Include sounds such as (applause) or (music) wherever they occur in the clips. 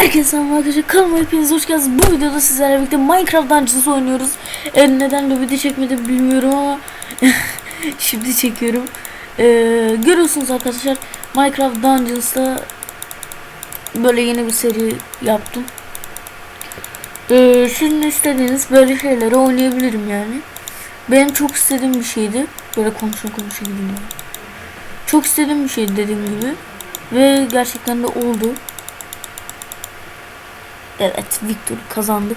Herkese selam arkadaşlar kanalıma hepiniz hoş geldiniz. Bu videoda sizlerle birlikte Minecraft Dungeons oynuyoruz. E, neden de video çekmedim bilmiyorum ama (laughs) şimdi çekiyorum. E, görüyorsunuz arkadaşlar Minecraft Dungeons'ta böyle yeni bir seri yaptım. E, sizin istediğiniz böyle şeyleri oynayabilirim yani. Benim çok istediğim bir şeydi. Böyle konuşa konuşa yani. Çok istediğim bir şeydi dediğim gibi. Ve gerçekten de oldu. Evet Victor kazandık.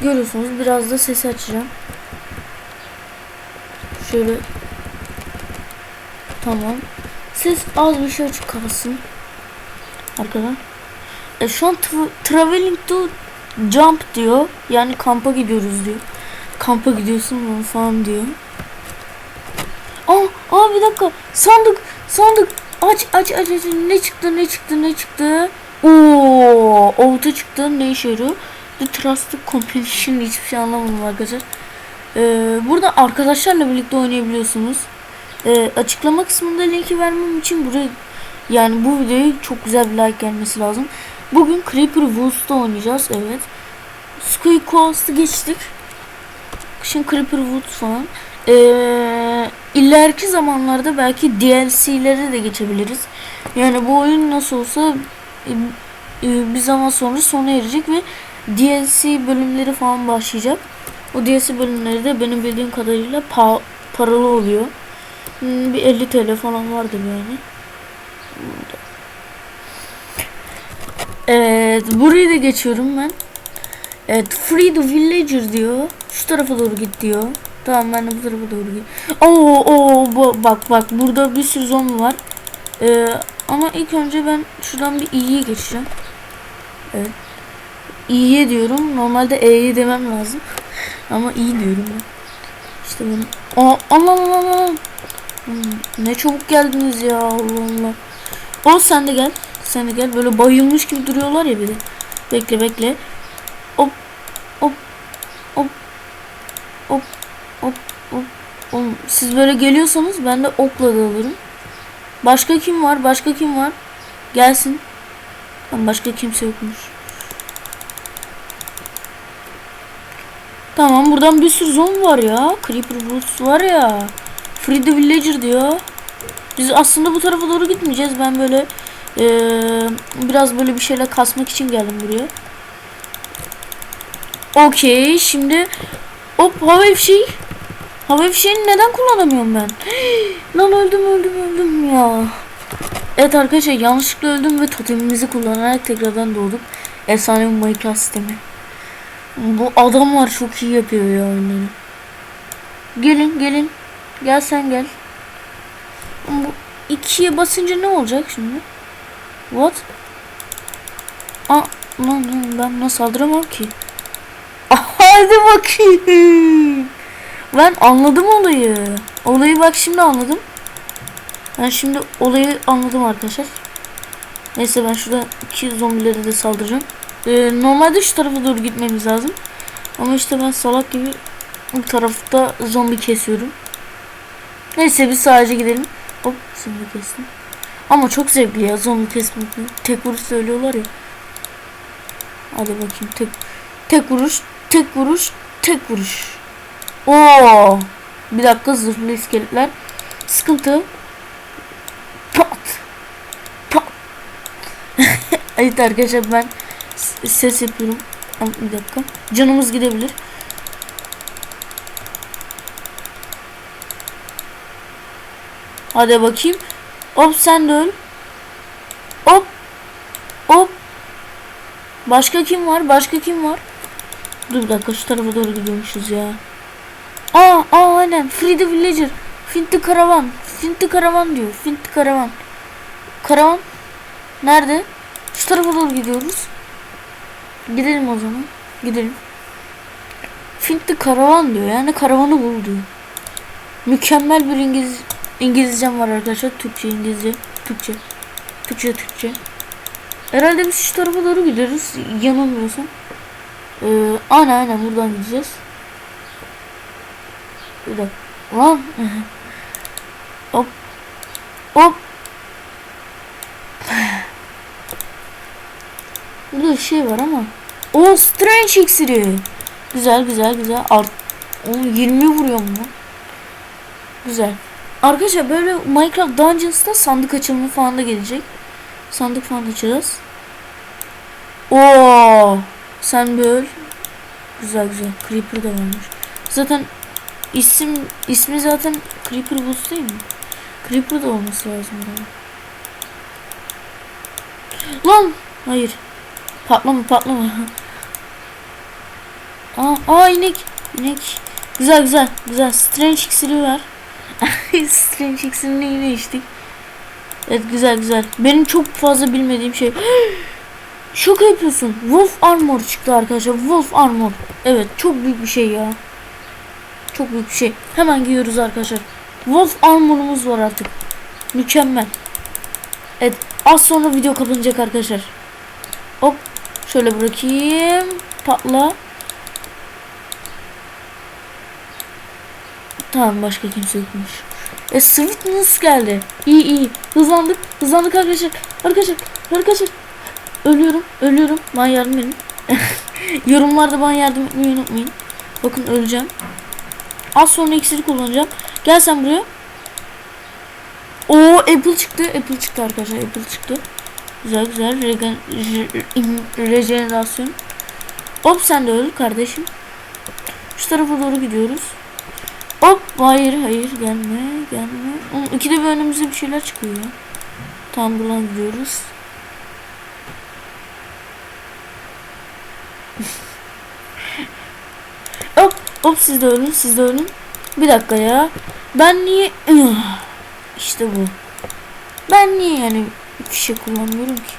Görüyorsunuz biraz da sesi açacağım. Şöyle. Tamam. Ses az bir şey açık kalsın. Arkadan. E, şu an tra- traveling to jump diyor. Yani kampa gidiyoruz diyor. Kampa gidiyorsun mu falan diyor. Aa, aa bir dakika. Sandık, sandık. Aç, aç, aç, aç. Ne çıktı, ne çıktı, ne çıktı? Oo, olta çıktı. Ne işe yarıyor? The Trusted Competition hiçbir şey anlamadım arkadaşlar. Ee, burada arkadaşlarla birlikte oynayabiliyorsunuz. Ee, açıklama kısmında linki vermem için buraya yani bu videoya çok güzel bir like gelmesi lazım. Bugün Creeper Woods'ta oynayacağız. Evet. Squid Coast'ı geçtik. Şimdi Creeper Woods falan. Ee, ileriki zamanlarda belki DLC'lere de geçebiliriz. Yani bu oyun nasıl olsa bir zaman sonra sona erecek ve DLC bölümleri falan başlayacak. O DLC bölümleri de benim bildiğim kadarıyla pa- paralı oluyor. Hmm, Bir 50 TL falan vardır yani. Evet, burayı da geçiyorum ben. Evet, Free the Villager diyor. Şu tarafa doğru git diyor. Tamam ben de bu tarafa doğru git. Oo, oo bak bak burada bir sürü zombi var. Ee, ama ilk önce ben şuradan bir i'ye geçeceğim. Evet. i'ye diyorum. Normalde e'ye demem lazım. Ama i diyorum ben. İşte benim. Aa, Allah Allah Allah. Hmm, ne çabuk geldiniz ya Allah Allah. O sen de gel. Sen de gel. Böyle bayılmış gibi duruyorlar ya bir. Bekle bekle. Hop hop hop hop hop hop. Oğlum, siz böyle geliyorsanız ben de okla da alırım. Başka kim var? Başka kim var? Gelsin. Tamam başka kimse yokmuş. Tamam buradan bir sürü zombi var ya. Creeper Woods var ya. Free the Villager diyor. Biz aslında bu tarafa doğru gitmeyeceğiz. Ben böyle eee, biraz böyle bir şeyler kasmak için geldim buraya. Okey şimdi hop hava fişeği. Hava fişeğini neden kullanamıyorum ben? (gasps) Lan öldüm öldüm öldüm ya. Evet arkadaşlar yanlışlıkla öldüm ve totemimizi kullanarak tekrardan doğduk. Efsane bir Minecraft sistemi. Bu adamlar çok iyi yapıyor ya oyunları. Gelin gelin. Gel sen gel. Bu ikiye basınca ne olacak şimdi? What? Aa, lan, lan ben nasıl saldıramam ki? (laughs) Hadi bakayım. Ben anladım olayı. Olayı bak şimdi anladım. Ben şimdi olayı anladım arkadaşlar. Neyse ben şurada iki zombileri de saldıracağım. Ee, normalde şu tarafa doğru gitmemiz lazım. Ama işte ben salak gibi bu tarafta zombi kesiyorum. Neyse biz sadece gidelim. Hop şimdi kestim. Ama çok zevkli ya zombi kesmek. Tek vuruş söylüyorlar ya. Hadi bakayım tek tek vuruş, tek vuruş, tek vuruş. Oo! Bir dakika zırhlı iskeletler. Sıkıntı. Pat. Pat. (laughs) evet arkadaşlar ben ses yapıyorum. Bir dakika. Canımız gidebilir. Hadi bakayım. Hop sen de öl. Hop. Hop. Başka kim var? Başka kim var? Dur bir dakika şu tarafa doğru gidiyormuşuz ya. Aynen. Free the Villager. Finti Karavan. Finti Karavan diyor. Finti Karavan. Karavan. Nerede? Şu tarafa doğru gidiyoruz. Gidelim o zaman. Gidelim. Finti Karavan diyor. Yani karavanı bul diyor. Mükemmel bir İngiliz İngilizcem var arkadaşlar. Türkçe, İngilizce, Türkçe. Türkçe, Türkçe. Herhalde biz şu tarafa doğru gidiyoruz. Yanılmıyorsam. Ee, aynen aynen buradan gideceğiz. Bir dakika. Lan. hop. Hop. Burada şey var ama. O strange iksiri. Güzel güzel güzel. Art o 20 vuruyor mu? Güzel. Arkadaşlar böyle Minecraft Dungeons'ta sandık açılımı falan da gelecek. Sandık falan açacağız. Oo! Sen böyle güzel güzel. Creeper da varmış. Zaten isim ismi zaten Creeper Boost değil mi? Creeper da olması lazım. Yani. Lan! Hayır. Patlama patlama. (laughs) aa, aa inek. İnek. Güzel güzel. Güzel. Strange iksiri var. (laughs) Strange iksirini yine içtik. Evet güzel güzel. Benim çok fazla bilmediğim şey. (gasps) Şaka yapıyorsun. Wolf Armor çıktı arkadaşlar. Wolf Armor. Evet çok büyük bir şey ya. Çok büyük şey. Hemen giyiyoruz arkadaşlar. Wolf Armor'umuz var artık. Mükemmel. Evet az sonra video kapanacak arkadaşlar. Hop şöyle bırakayım. Patla. Tamam başka kimse yokmuş. E Sweetness geldi. İyi iyi. Hızlandık. Hızlandık arkadaşlar. Arkadaşlar. Arkadaşlar. Ölüyorum. Ölüyorum. Bana yardım edin. (laughs) Yorumlarda bana yardım etmeyi unutmayın. Bakın öleceğim. Az sonra iksiri kullanacağım. Gel sen buraya. O Apple çıktı. Apple çıktı arkadaşlar. Apple çıktı. Güzel güzel. Regen, re- rejenerasyon. Hop sen de öl kardeşim. Şu tarafa doğru gidiyoruz. Hop hayır hayır gelme gelme. Oğlum, ikide bir önümüze bir şeyler çıkıyor. Tam buradan gidiyoruz. Hop siz de ölün siz de ölün. Bir dakika ya. Ben niye (sighs) işte bu. Ben niye yani bir şey kullanmıyorum ki?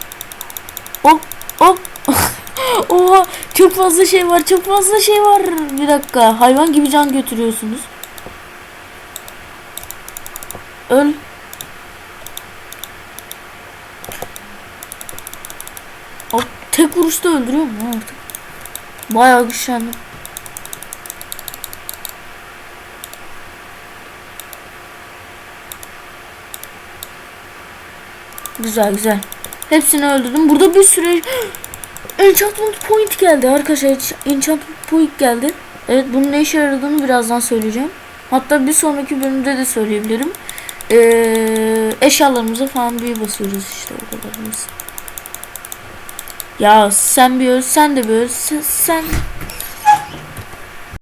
Hop hop. (laughs) Oha çok fazla şey var çok fazla şey var. Bir dakika hayvan gibi can götürüyorsunuz. Öl. Hop tek vuruşta öldürüyor mu artık? Bayağı güçlendim. Güzel güzel. Hepsini öldürdüm. Burada bir sürü (gasps) enchantment point geldi arkadaşlar. Enchantment point geldi. Evet bunun ne işe yaradığını birazdan söyleyeceğim. Hatta bir sonraki bölümde de söyleyebilirim. Ee, eşyalarımıza falan bir basıyoruz işte o kadarımız. Ya sen bir öl, sen de bir öl, sen, sen